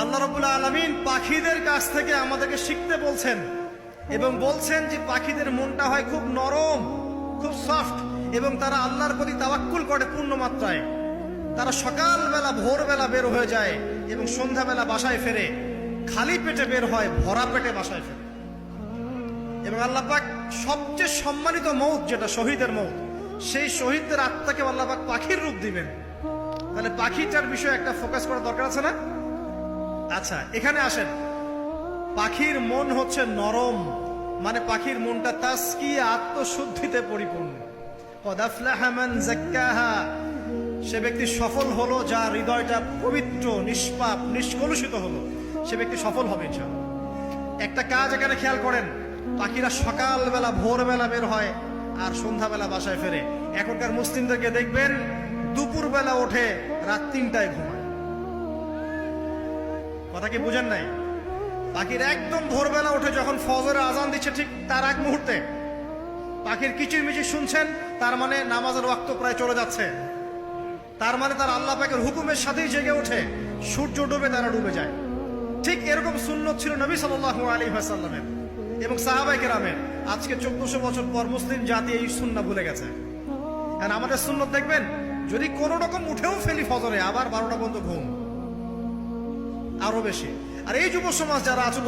আল্লাহ রবুল্লা আলমিন পাখিদের কাছ থেকে আমাদেরকে শিখতে বলছেন এবং বলছেন যে পাখিদের মনটা হয় খুব নরম, খুব সফট এবং তারা আল্লাহর প্রতি তাওয়াক্কুল করে পূর্ণ মাত্রায়। তারা সকালবেলা, ভোরবেলা বের হয়ে যায় এবং সন্ধ্যাবেলা বাসায় ফেরে। খালি পেটে বের হয়, ভরা পেটে বাসায় ফেরে। এবং আল্লাহ পাক সবচেয়ে সম্মানিত মৌত যেটা, শহীদের মৌত, সেই শহীদদের আত্মাকে আল্লাহ পাক পাখির রূপ দিবেন। তাহলে পাখিটার বিষয়ে একটা ফোকাস করার দরকার আছে না? আচ্ছা এখানে আসেন। পাখির মন হচ্ছে নরম মানে পাখির মনটা তাস্কি আত্মশুদ্ধিতে পরিপূর্ণ। সে ব্যক্তি সফল হলো যা হৃদয়টা পবিত্র, নিষ্পাপ, নিষ্কলুষিত হলো। সে ব্যক্তি সফল হবে একটা কাজ এখানে খেয়াল করেন, পাখিরা সকালবেলা, ভোরবেলা বের হয় আর সন্ধ্যাবেলা বাসায় ফেরে। এখনকার মুসলিমদেরকে দেখবেন, দুপুরবেলা ওঠে, রাত তিনটায় ঘুমায় কথা কি বুঝেন নাই? পাখির একদম ভোরবেলা উঠে যখন ফজরে আজান দিচ্ছে ঠিক তার এক মুহূর্তে, পাখির কিচির মিচির শুনছেন, তার মানে নামাজের ওয়াক্ত প্রায় চলে যাচ্ছে। তার মানে তার আল্লাহ পাকের হুকুমের সাথেই জেগে ওঠে, সূর্য ডুবে তারা ডুবে যায়। ঠিক এরকম সুন্নত ছিল নবী সাল্লাল্লাহু আলী ওয়াসাল্লামের এবং সাহাবাই কেরামের। আজকে চোদ্দশো বছর পর মুসলিম জাতি এই সুন্না ভুলে গেছে। আর আমাদের সুন্নত দেখবেন, যদি কোনো রকম উঠেও ফেলি ফজরে, আবার বারোটা পর্যন্ত ঘুম। আরও বেশি। আর এই যুব সমাজ যারা আছো